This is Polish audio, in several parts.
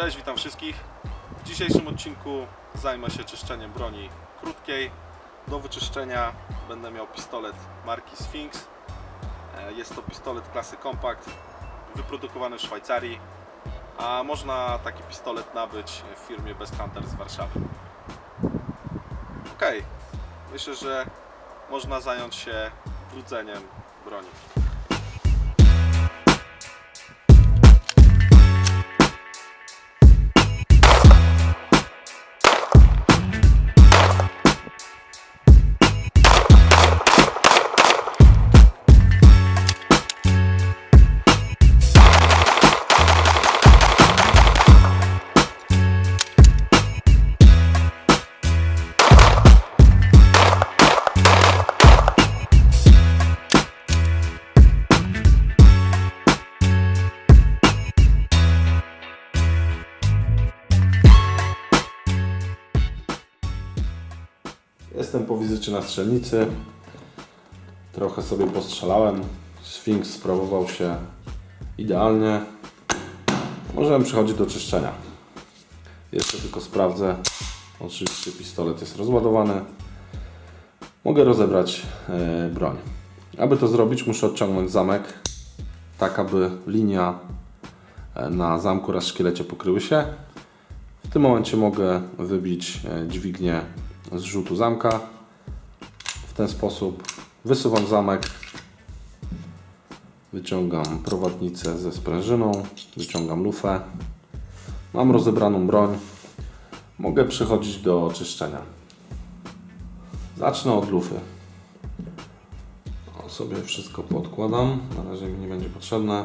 W dzisiejszym odcinku zajmę się czyszczeniem broni krótkiej. Do wyczyszczenia będę miał pistolet marki Sphinx. E, Jest to pistolet klasy Compact, wyprodukowany w Szwajcarii, a można taki pistolet nabyć w firmie Best Hunter z Warszawy. Ok, myślę, że można zająć się brudzeniem broni. Wizycie na strzelnicy. Trochę sobie postrzelałem. Sphinx sprawował się idealnie. Możemy przechodzić do czyszczenia. Jeszcze tylko sprawdzę. Oczywiście pistolet jest rozładowany. Mogę rozebrać e, broń. Aby to zrobić, muszę odciągnąć zamek, tak aby linia e, na zamku oraz szkielecie pokryły się. W tym momencie mogę wybić e, dźwignię z rzutu zamka. Ten sposób wysuwam zamek, wyciągam prowadnicę ze sprężyną, wyciągam lufę. Mam rozebraną broń. Mogę przechodzić do oczyszczenia. Zacznę od lufy. O, sobie wszystko podkładam. Na razie mi nie będzie potrzebne.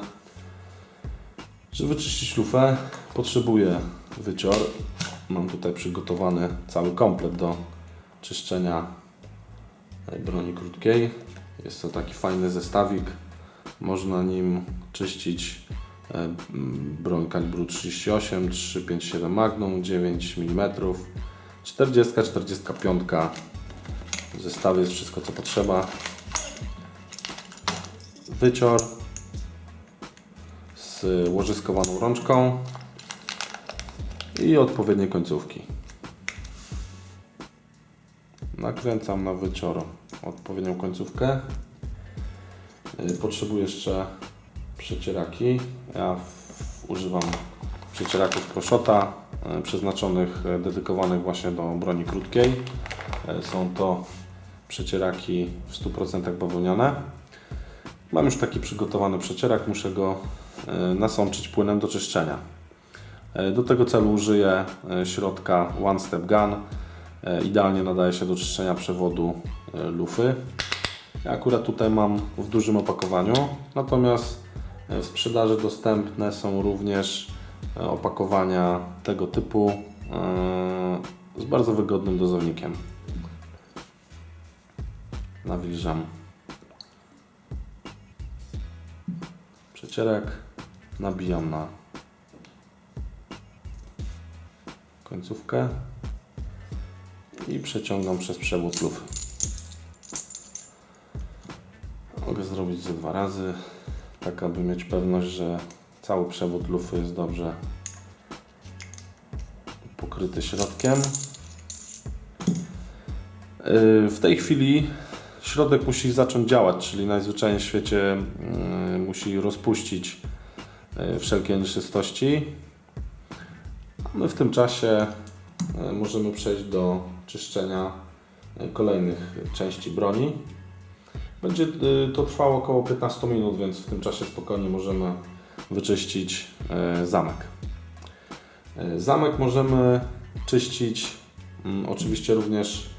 Żeby wyczyścić lufę, potrzebuję wycior. Mam tutaj przygotowany cały komplet do czyszczenia broni krótkiej. Jest to taki fajny zestawik. Można nim czyścić e, broń kalibru 38, 357 Magnum, 9 mm, 40, 45. W zestawie jest wszystko co potrzeba. Wycior z łożyskowaną rączką i odpowiednie końcówki. Nakręcam na wycior odpowiednią końcówkę. Y, Potrzebuję jeszcze przecieraki. Ja używam przecieraków Proszota y, przeznaczonych, y, dedykowanych właśnie do broni krótkiej. Są to przecieraki w 100% bawełniane. Mam już taki przygotowany przecierak, muszę go nasączyć płynem do czyszczenia. Do tego celu użyję środka One Step Gun. E, Idealnie nadaje się do czyszczenia przewodu e, lufy. Ja akurat tutaj mam w dużym opakowaniu, natomiast e, w sprzedaży dostępne są również opakowania tego typu z bardzo wygodnym dozownikiem. Nawilżam przecierek, nabijam na końcówkę i przeciągam przez przewód lufy. Mogę zrobić ze dwa razy, tak aby mieć pewność, że cały przewód lufy jest dobrze pokryty środkiem. Yy, W tej chwili środek musi zacząć działać, czyli najzwyczajniej w świecie yy, musi rozpuścić yy, wszelkie nieczystości. My w tym czasie możemy przejść do czyszczenia kolejnych części broni. Będzie e, to trwało około 15 minut, więc w tym czasie spokojnie możemy wyczyścić e, zamek. E, Zamek możemy czyścić mm, oczywiście również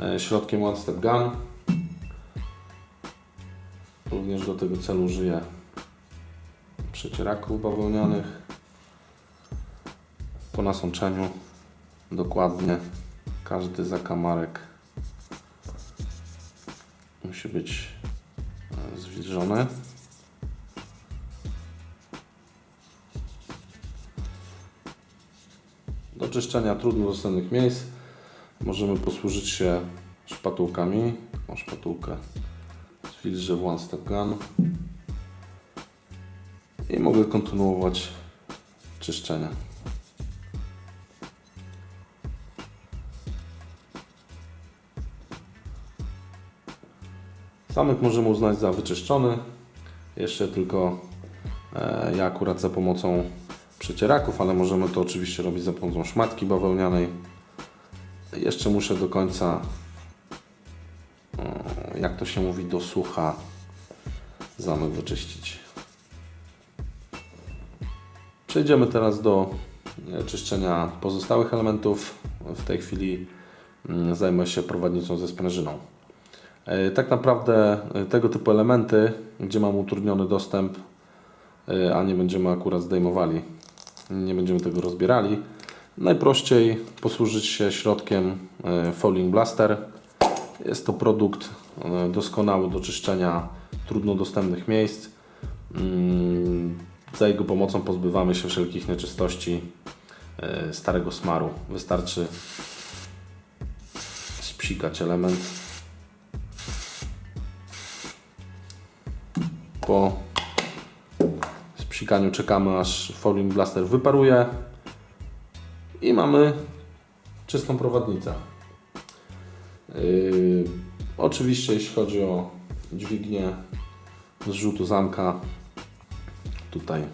e, środkiem One Step Gun. Również do tego celu użyję przecieraków bawełnianych po nasączeniu dokładnie każdy zakamarek musi być e, zwilżony. Do czyszczenia trudno dostępnych miejsc możemy posłużyć się szpatułkami. O szpatułkę zwilżę w One Step Gun i mogę kontynuować czyszczenie. Zamek możemy uznać za wyczyszczony. Jeszcze tylko e, ja akurat za pomocą przecieraków, ale możemy to oczywiście robić za pomocą szmatki bawełnianej. Jeszcze muszę do końca, e, jak to się mówi, do sucha zamek wyczyścić. Przejdziemy teraz do e, czyszczenia pozostałych elementów. W tej chwili mm, zajmę się prowadnicą ze sprężyną. E, Tak naprawdę e, tego typu elementy, gdzie mam utrudniony dostęp, e, a nie będziemy akurat zdejmowali, nie będziemy tego rozbierali, najprościej posłużyć się środkiem Falling Blaster. Jest to produkt doskonały do czyszczenia trudno dostępnych miejsc. Mm, Za jego pomocą pozbywamy się wszelkich nieczystości starego smaru. Wystarczy spsikać element. Po spsikaniu czekamy aż Falling Blaster wyparuje i mamy czystą prowadnicę. Yy, oczywiście jeśli chodzi o dźwignię zrzutu zamka, tutaj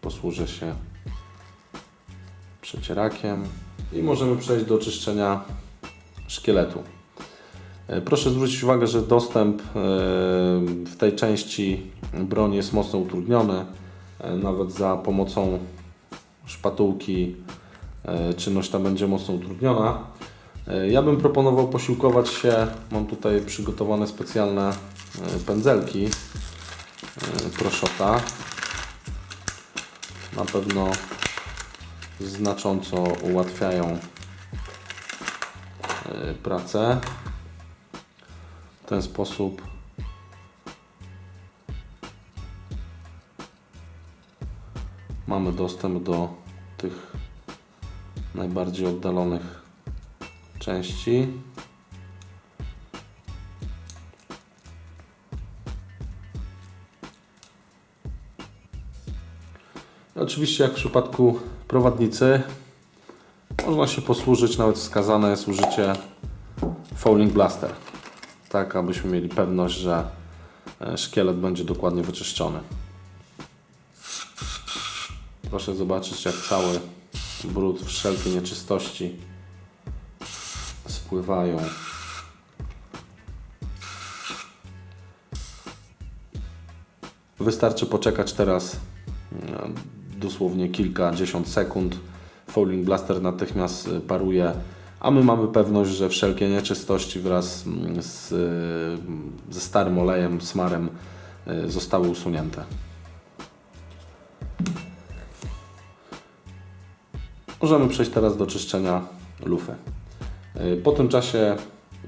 posłużę się przecierakiem i możemy przejść do czyszczenia szkieletu. E, Proszę zwrócić uwagę, że dostęp e, w tej części broni jest mocno utrudniony. E, Nawet za pomocą szpatułki czynność ta będzie mocno utrudniona. Ja bym proponował posiłkować się, mam tutaj przygotowane specjalne pędzelki Proszota. Na pewno znacząco ułatwiają pracę. W ten sposób mamy dostęp do tych najbardziej oddalonych części. Oczywiście, jak w przypadku prowadnicy, można się posłużyć, nawet wskazane jest użycie Falling Blaster tak abyśmy mieli pewność, że e, szkielet będzie dokładnie wyczyszczony. Proszę zobaczyć, jak cały brud, wszelkie nieczystości spływają. Wystarczy poczekać teraz e, dosłownie kilkadziesiąt sekund. Falling Blaster natychmiast e, paruje, a my mamy pewność, że wszelkie nieczystości wraz mm, z, e, ze starym olejem, smarem e, zostały usunięte. Możemy przejść teraz do czyszczenia lufy. E, Po tym czasie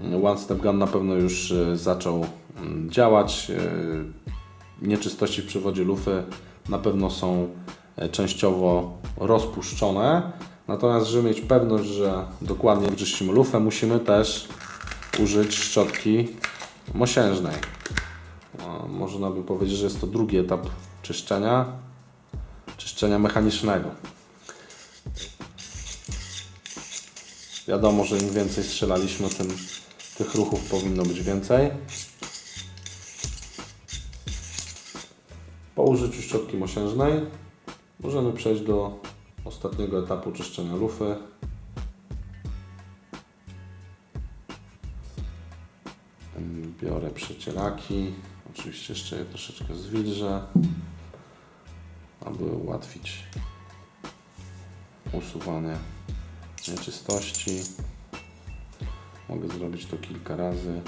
mm, One Step Gun na pewno już e, zaczął mm, działać. Nieczystości w przewodzie lufy na pewno są e, częściowo rozpuszczone. Natomiast, żeby mieć pewność, że dokładnie wyczyścimy lufę, musimy też użyć szczotki mosiężnej. Można by powiedzieć, że jest to drugi etap czyszczenia, czyszczenia mechanicznego. Wiadomo, że im więcej strzelaliśmy, tym tych ruchów powinno być więcej. Po użyciu szczotki mosiężnej możemy przejść do ostatniego etapu czyszczenia lufy. Biorę przecieraki. Oczywiście jeszcze je troszeczkę zwilżę, aby ułatwić usuwanie nieczystości. Mogę zrobić to kilka razy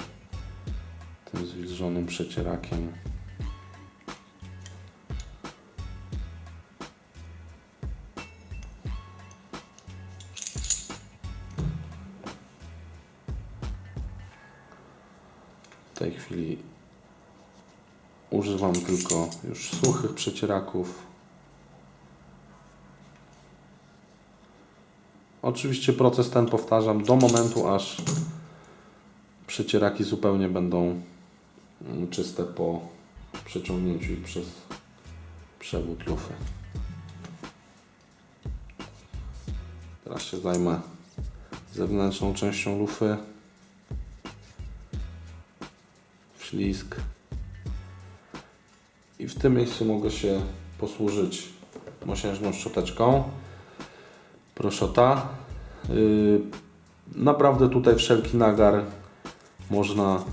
tym zwilżonym przecierakiem. Tej chwili używam tylko już suchych przecieraków. Oczywiście proces ten powtarzam do momentu, aż przecieraki zupełnie będą mm, czyste po przeciągnięciu ich przez przewód lufy. Teraz się zajmę zewnętrzną częścią lufy. Ślizg. I w tym miejscu mogę się posłużyć mosiężną szczoteczką proszota. Yy, naprawdę tutaj wszelki nagar można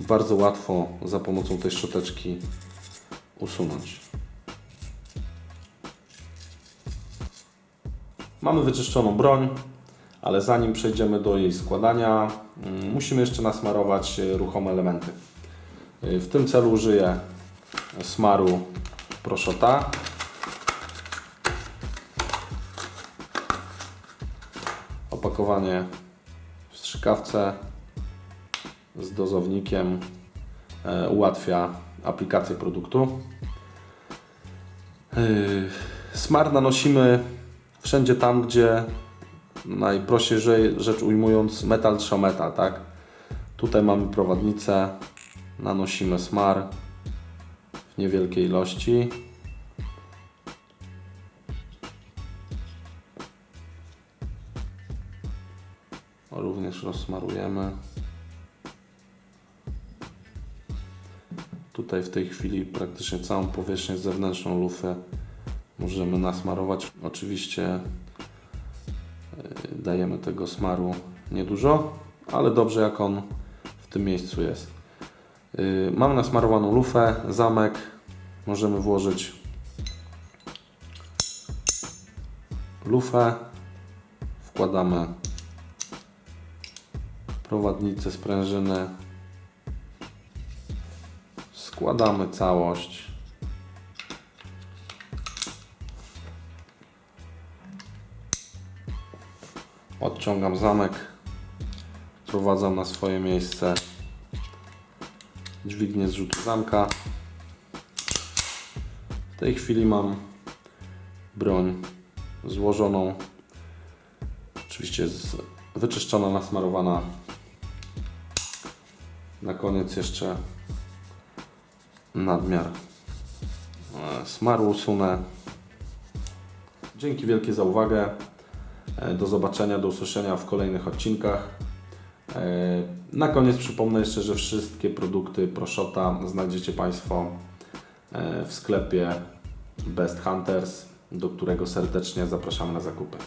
bardzo łatwo za pomocą tej szczoteczki usunąć. Mamy wyczyszczoną broń, ale zanim przejdziemy do jej składania, mm, musimy jeszcze nasmarować e, ruchome elementy. E, W tym celu użyję smaru proszota. Opakowanie w strzykawce z dozownikiem e, ułatwia aplikację produktu. Smar nanosimy wszędzie tam, gdzie najprościej rze- rzecz ujmując metal trza metal, tak? Tutaj mamy prowadnicę, nanosimy smar w niewielkiej ilości. Również rozsmarujemy. Tutaj w tej chwili praktycznie całą powierzchnię zewnętrzną lufy możemy nasmarować. Oczywiście dajemy tego smaru niedużo, ale dobrze jak on w tym miejscu jest. Y, Mamy nasmarowaną lufę, zamek. Możemy włożyć lufę. Wkładamy prowadnicę sprężyny. Składamy całość. Odciągam zamek. Wprowadzam na swoje miejsce dźwignię zrzutu zamka. W tej chwili mam broń złożoną. Oczywiście wyczyszczona, nasmarowana. Na koniec jeszcze nadmiar e, smaru usunę. Dzięki wielkie za uwagę. E, Do zobaczenia, do usłyszenia w kolejnych odcinkach. E, Na koniec przypomnę jeszcze, że wszystkie produkty Proshota znajdziecie Państwo e, w sklepie Best Hunters, do którego serdecznie zapraszamy na zakupy.